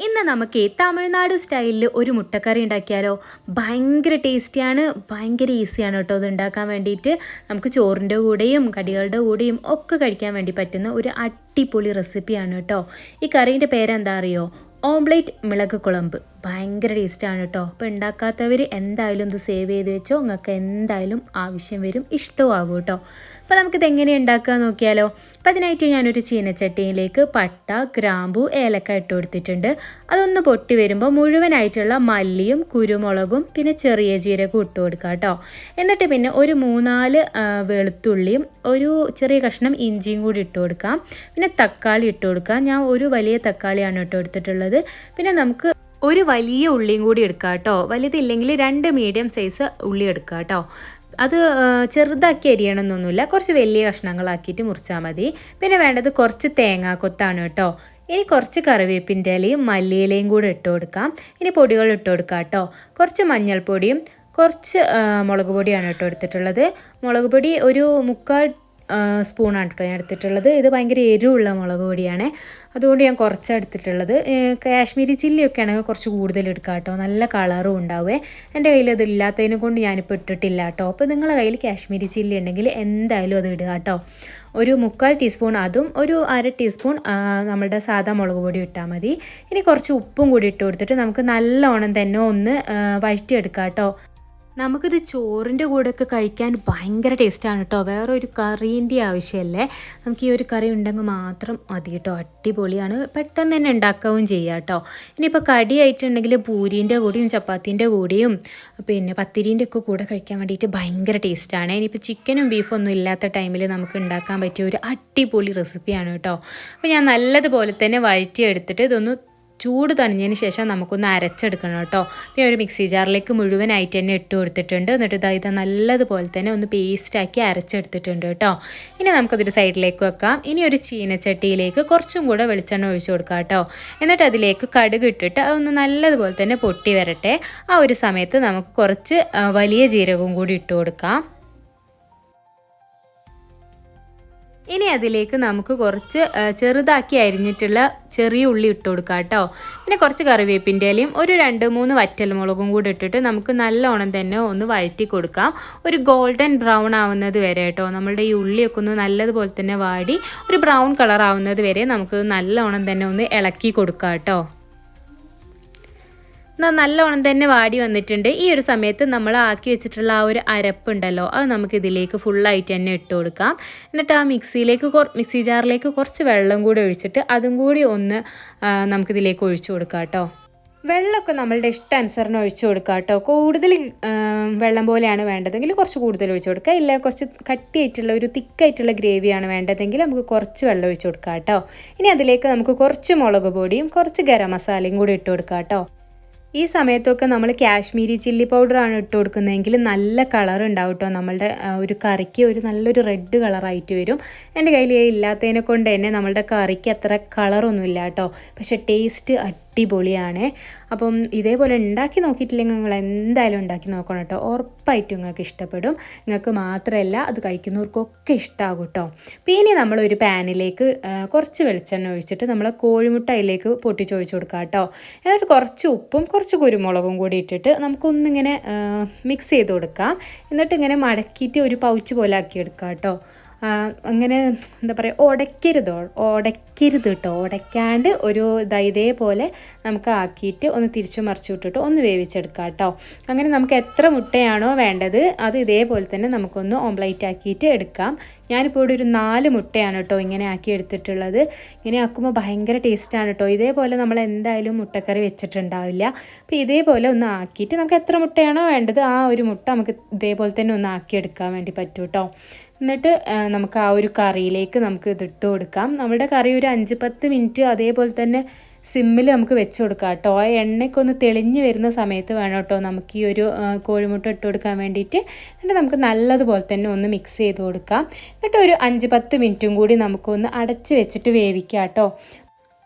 ഇന്ന് നമുക്ക് തമിഴ്നാട് സ്റ്റൈലിൽ ഒരു മുട്ടക്കറി ഉണ്ടാക്കിയാലോ? ഭയങ്കര ടേസ്റ്റിയാണ് ഭയങ്കര ഈസിയാണ് കേട്ടോ അത് ഉണ്ടാക്കാൻ വേണ്ടിയിട്ട്. നമുക്ക് ചോറിന്റെ കൂടെയും കടികളുടെ കൂടെയും ഒക്കെ കഴിക്കാൻ വേണ്ടി പറ്റുന്ന ഒരു അടിപൊളി റെസിപ്പിയാണ് കേട്ടോ. ഈ കറീന്റെ പേരെന്താ അറിയോ? ഓംപ്ലേറ്റ് മിളക് കുളമ്പ്. ഭയങ്കര ടേസ്റ്റാണ് കേട്ടോ. അപ്പോൾ ഉണ്ടാക്കാത്തവർ എന്തായാലും ഇത് സേവ് ചെയ്ത് വെച്ചോ നിങ്ങൾക്ക് എന്തായാലും ആവശ്യം വരും ഇഷ്ടവും ആകും കേട്ടോ. അപ്പോൾ നമുക്കിത് എങ്ങനെ ഉണ്ടാക്കുക നോക്കിയാലോ. അപ്പോൾ അതിനായിട്ട് ഞാനൊരു ചീനച്ചട്ടിയിലേക്ക് പട്ട ഗ്രാമ്പു ഏലക്ക ഇട്ട് കൊടുത്തിട്ടുണ്ട്. അതൊന്ന് പൊട്ടി വരുമ്പോൾ മുഴുവനായിട്ടുള്ള മല്ലിയും കുരുമുളകും പിന്നെ ചെറിയ ജീരകവും ഇട്ട് കൊടുക്കുക കേട്ടോ. എന്നിട്ട് പിന്നെ ഒരു മൂന്നാൽ വെളുത്തുള്ളിയും ഒരു ചെറിയ കഷ്ണം ഇഞ്ചിയും കൂടി ഇട്ട് കൊടുക്കാം. പിന്നെ തക്കാളി ഇട്ട് കൊടുക്കാം. ഞാൻ ഒരു വലിയ തക്കാളിയാണ് ഇട്ട് കൊടുത്തിട്ടുള്ളത് പിന്നെ നമുക്ക് ഒരു വലിയ ഉള്ളിയും കൂടി എടുക്കുക കേട്ടോ. വലുതില്ലെങ്കിൽ രണ്ട് മീഡിയം സൈസ് ഉള്ളി എടുക്കുക കേട്ടോ. അത് ചെറുതാക്കി അരിയണമെന്നൊന്നുമില്ല. കുറച്ച് വലിയ കഷ്ണങ്ങളാക്കിയിട്ട് മുറിച്ചാൽ മതി. പിന്നെ വേണ്ടത് കുറച്ച് തേങ്ങാക്കൊത്താണ് കേട്ടോ. ഇനി കുറച്ച് കറിവേപ്പിന്റെ ഇലയും മല്ലിയിലയും കൂടെ ഇട്ട് കൊടുക്കാം. ഇനി പൊടികൾ ഇട്ട് കൊടുക്കാം കേട്ടോ. കുറച്ച് മഞ്ഞൾപ്പൊടിയും കുറച്ച് മുളക് പൊടിയാണ് കേട്ടോ എടുത്തിട്ടുള്ളത്. മുളക് പൊടി ഒരു മുക്കാൽ സ്പൂണാണ് കേട്ടോ ഞാൻ എടുത്തിട്ടുള്ളത്. ഇത് ഭയങ്കര എരിവുള്ള മുളക് പൊടിയാണ്. അതുകൊണ്ട് ഞാൻ കുറച്ച് എടുത്തിട്ടുള്ളത്. കാശ്മീരി ചില്ലിയൊക്കെ ആണെങ്കിൽ കുറച്ച് കൂടുതൽ എടുക്കാം കേട്ടോ നല്ല കളറും ഉണ്ടാവേ. എന്റെ കയ്യിൽ അത് ഇല്ലാത്തതിനെ കൊണ്ട് ഞാനിപ്പോൾ ഇട്ടിട്ടില്ല കേട്ടോ അപ്പോൾ നിങ്ങളുടെ കയ്യിൽ കാശ്മീരി ചില്ലി ഉണ്ടെങ്കിൽ എന്തായാലും അത് ഇടുക കേട്ടോ ഒരു മുക്കാൽ ടീസ്പൂൺ അതും ഒരു അര ടീസ്പൂൺ നമ്മളുടെ സാധാ മുളക് പൊടി ഇട്ടാൽ മതി. ഇനി കുറച്ച് ഉപ്പും കൂടി ഇട്ട് കൊടുത്തിട്ട് നമുക്ക് നല്ലോണം തന്നെ ഒന്ന് വഴറ്റിയെടുക്കാം കേട്ടോ നമുക്കിത് ചോറിന്റെ കൂടെയൊക്കെ കഴിക്കാൻ ഭയങ്കര ടേസ്റ്റാണ് കേട്ടോ. വേറെ ഒരു കറീന്റെ ആവശ്യമല്ലേ? നമുക്ക് ഈ ഒരു കറി ഉണ്ടെങ്കിൽ മാത്രം മതി കേട്ടോ. അടിപൊളിയാണ്. പെട്ടെന്ന് തന്നെ ഉണ്ടാക്കുകയും ചെയ്യാം കേട്ടോ. ഇനിയിപ്പോൾ കടി ആയിട്ടുണ്ടെങ്കിൽ പൂരീന്റെ കൂടിയും ചപ്പാത്തീന്റെ കൂടിയും പിന്നെ പത്തിരീന്റെ ഒക്കെ കൂടെ കഴിക്കാൻ വേണ്ടിയിട്ട് ഭയങ്കര ടേസ്റ്റാണ്. ഇനിയിപ്പോൾ ചിക്കനും ബീഫും ഒന്നും ഇല്ലാത്ത ടൈമിൽ നമുക്ക് ഉണ്ടാക്കാൻ പറ്റിയ ഒരു അടിപൊളി റെസിപ്പിയാണ് കേട്ടോ. അപ്പോൾ ഞാൻ നല്ലതുപോലെ തന്നെ വഴറ്റിയെടുത്തിട്ട് ഇതൊന്ന് ചൂട് തണിഞ്ഞതിന് ശേഷം നമുക്കൊന്ന് അരച്ചെടുക്കണം കേട്ടോ. പിന്നെ ഒരു മിക്സി ജാറിലേക്ക് മുഴുവനായിട്ട് തന്നെ ഇട്ട് കൊടുത്തിട്ടുണ്ട്. എന്നിട്ട് ഇതാ ഇത് നല്ലതുപോലെ തന്നെ ഒന്ന് പേസ്റ്റാക്കി അരച്ചെടുത്തിട്ടുണ്ട് കേട്ടോ. ഇനി നമുക്കതൊരു സൈഡിലേക്ക് വെക്കാം. ഇനി ഒരു ചീനച്ചട്ടിയിലേക്ക് കുറച്ചും കൂടെ വെളിച്ചെണ്ണ ഒഴിച്ചു കൊടുക്കാം കേട്ടോ. എന്നിട്ട് അതിലേക്ക് കടുക് ഇട്ടിട്ട് അതൊന്ന് നല്ലതുപോലെ തന്നെ പൊട്ടി വരട്ടെ. ആ ഒരു സമയത്ത് നമുക്ക് കുറച്ച് വലിയ ജീരകവും കൂടി ഇട്ട് കൊടുക്കാം. ഇനി അതിലേക്ക് നമുക്ക് കുറച്ച് ചെറുതാക്കി അരിഞ്ഞിട്ടുള്ള ചെറിയ ഉള്ളി ഇട്ട് കൊടുക്കാം കേട്ടോ. പിന്നെ കുറച്ച് കറിവേപ്പിന്റെ ഇലയും ഒരു രണ്ട് മൂന്ന് വറ്റൽമുളകും കൂടി ഇട്ടിട്ട് നമുക്ക് നല്ലോണം തന്നെ ഒന്ന് വഴറ്റി കൊടുക്കാം. ഒരു ഗോൾഡൻ ബ്രൗൺ ആവുന്നത് വരെ കേട്ടോ. നമ്മളുടെ ഈ ഉള്ളിയൊക്കെ ഒന്ന് നല്ലതുപോലെ തന്നെ വാടി ഒരു ബ്രൗൺ കളർ ആവുന്നത് വരെ നമുക്ക് നല്ലോണം തന്നെ ഒന്ന് ഇളക്കി കൊടുക്കാം കേട്ടോ. നല്ലോണം തന്നെ വാടി വന്നിട്ടുണ്ട്. ഈ ഒരു സമയത്ത് നമ്മൾ ആക്കി വെച്ചിട്ടുള്ള ആ ഒരു അരപ്പുണ്ടല്ലോ അത് നമുക്ക് ഇതിലേക്ക് ഫുള്ളായിട്ട് തന്നെ ഇട്ട് കൊടുക്കാം. എന്നിട്ട് ആ മിക്സിയിലേക്ക് മിക്സി ജാറിലേക്ക് കുറച്ച് വെള്ളം കൂടി ഒഴിച്ചിട്ട് അതും കൂടി ഒന്ന് നമുക്കിതിലേക്ക് ഒഴിച്ചു കൊടുക്കാം കേട്ടോ വെള്ളമൊക്കെ നമ്മളുടെ ഇഷ്ടാനുസരണം ഒഴിച്ചു കൊടുക്കുക കേട്ടോ കൂടുതൽ വെള്ളം പോലെയാണ് വേണ്ടതെങ്കിൽ കുറച്ച് കൂടുതൽ ഒഴിച്ചു കൊടുക്കുക ഇല്ല കുറച്ച് കട്ടിയായിട്ടുള്ള ഒരു തിക്കായിട്ടുള്ള ഗ്രേവിയാണ് വേണ്ടതെങ്കിൽ നമുക്ക് കുറച്ച് വെള്ളം ഒഴിച്ചു കൊടുക്കാം കേട്ടോ ഇനി അതിലേക്ക് നമുക്ക് കുറച്ച് മുളക് പൊടിയും കുറച്ച് ഗരം മസാലയും കൂടി ഇട്ട് കൊടുക്കാം കേട്ടോ ഈ സമയത്തൊക്കെ നമ്മൾ കാശ്മീരി ചില്ലി പൗഡറാണ് ഇട്ട് കൊടുക്കുന്നതെങ്കിൽ നല്ല കളർ ഉണ്ടാവും കേട്ടോ നമ്മളുടെ ഒരു കറിക്ക് ഒരു നല്ലൊരു റെഡ് കളറായിട്ട് വരും. എന്റെ കയ്യിൽ ഇല്ലാത്തതിനെ കൊണ്ട് തന്നെ നമ്മളുടെ കറിക്ക് അത്ര കളറൊന്നുമില്ല കേട്ടോ പക്ഷെ ടേസ്റ്റ് അടിപൊളിയാണ്. അപ്പം ഇതേപോലെ ഉണ്ടാക്കി നോക്കിയിട്ടില്ലെങ്കിൽ നിങ്ങൾ എന്തായാലും ഉണ്ടാക്കി നോക്കണം കേട്ടോ. ഉറപ്പായിട്ടും നിങ്ങൾക്ക് ഇഷ്ടപ്പെടും. നിങ്ങൾക്ക് മാത്രമല്ല അത് കഴിക്കുന്നവർക്കൊക്കെ ഇഷ്ടമാകും കേട്ടോ. പിന്നെ നമ്മൾ ഒരു പാനിലേക്ക് കുറച്ച് വെളിച്ചെണ്ണ ഒഴിച്ചിട്ട് നമ്മൾ കോഴിമുട്ട അതിലേക്ക് പൊട്ടിച്ചൊഴിച്ച് കൊടുക്കുക കേട്ടോ. എന്നിട്ട് കുറച്ച് ഉപ്പും കുറച്ച് കുരുമുളകും കൂടി ഇട്ടിട്ട് നമുക്കൊന്നിങ്ങനെ മിക്സ് ചെയ്ത് കൊടുക്കാം. എന്നിട്ട് ഇങ്ങനെ മടക്കിയിട്ട് ഒരു പൗച്ച് പോലെ ആക്കി എടുക്കാം കേട്ടോ. അങ്ങനെ എന്താ പറയുക ഉടയ്ക്കരുത് ഉടയ്ക്കരുത് കേട്ടോ ഉടയ്ക്കാണ്ട് ഒരു ഇതേപോലെ നമുക്ക് ആക്കിയിട്ട് ഒന്ന് തിരിച്ചു മറിച്ചു വിട്ടിട്ട് ഒന്ന് വേവിച്ചെടുക്കാം കേട്ടോ അങ്ങനെ നമുക്ക് എത്ര മുട്ടയാണോ വേണ്ടത് അത് ഇതേപോലെ തന്നെ നമുക്കൊന്ന് ഓംപ്ലേറ്റ് ആക്കിയിട്ട് എടുക്കാം. ഞാനിപ്പോൾ ഇവിടെ ഒരു നാല് മുട്ടയാണ് കേട്ടോ ഇങ്ങനെ ആക്കി എടുത്തിട്ടുള്ളത്. ഇങ്ങനെ ആക്കുമ്പോൾ ഭയങ്കര ടേസ്റ്റാണ് കേട്ടോ ഇതേപോലെ നമ്മൾ എന്തായാലും മുട്ടക്കറി വെച്ചിട്ടുണ്ടാവില്ല. അപ്പോൾ ഇതേപോലെ ഒന്ന് ആക്കിയിട്ട് നമുക്ക് എത്ര മുട്ടയാണോ വേണ്ടത് ആ ഒരു മുട്ട നമുക്ക് ഇതേപോലെ തന്നെ ഒന്ന് ആക്കിയെടുക്കാൻ വേണ്ടി പറ്റും കേട്ടോ എന്നിട്ട് നമുക്ക് ആ ഒരു കറിയിലേക്ക് നമുക്ക് ഇതിട്ട് കൊടുക്കാം. നമ്മുടെ കറി ഒരു അഞ്ച് പത്ത് മിനിറ്റ് അതേപോലെ തന്നെ സിമ്മിൽ നമുക്ക് വെച്ച് കൊടുക്കാം കേട്ടോ. ആ എണ്ണയ്ക്ക് ഒന്ന് തെളിഞ്ഞ് വരുന്ന സമയത്ത് വേണം കേട്ടോ നമുക്ക് ഈ ഒരു കോഴിമുട്ട ഇട്ട് കൊടുക്കാൻ വേണ്ടിയിട്ട്. എന്നിട്ട് നമുക്ക് നല്ലതുപോലെ തന്നെ ഒന്ന് മിക്സ് ചെയ്ത് കൊടുക്കാം. എന്നിട്ട് ഒരു അഞ്ച് പത്ത് മിനിറ്റും കൂടി നമുക്കൊന്ന് അടച്ച് വെച്ചിട്ട് വേവിക്കാം കേട്ടോ.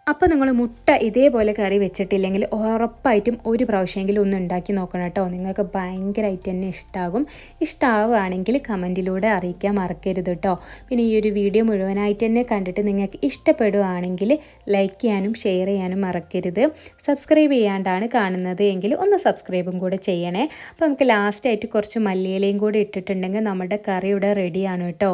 അപ്പോൾ നിങ്ങൾ മുട്ട ഇതേപോലെ കറി വെച്ചിട്ടില്ലെങ്കിൽ ഉറപ്പായിട്ടും ഒരു പ്രാവശ്യമെങ്കിലും ഒന്ന് ഉണ്ടാക്കി നോക്കണം കേട്ടോ. നിങ്ങൾക്ക് ഭയങ്കരമായിട്ട് തന്നെ ഇഷ്ടമാകും ഇഷ്ടമാവുകയാണെങ്കിൽ കമന്റിലൂടെ അറിയിക്കാൻ മറക്കരുത് കേട്ടോ. പിന്നെ ഈ ഒരു വീഡിയോ മുഴുവനായിട്ട് തന്നെ കണ്ടിട്ട് നിങ്ങൾക്ക് ഇഷ്ടപ്പെടുകയാണെങ്കിൽ ലൈക്ക് ചെയ്യാനും ഷെയർ ചെയ്യാനും മറക്കരുത്. സബ്സ്ക്രൈബ് ചെയ്യാണ്ടാണ് കാണുന്നത് എങ്കിൽ ഒന്ന് സബ്സ്ക്രൈബും കൂടെ ചെയ്യണേ. അപ്പോൾ നമുക്ക് ലാസ്റ്റായിട്ട് കുറച്ച് മല്ലിയിലയും കൂടി ഇട്ടിട്ടുണ്ടെങ്കിൽ നമ്മുടെ കറിയുടെ റെഡിയാണ് കേട്ടോ.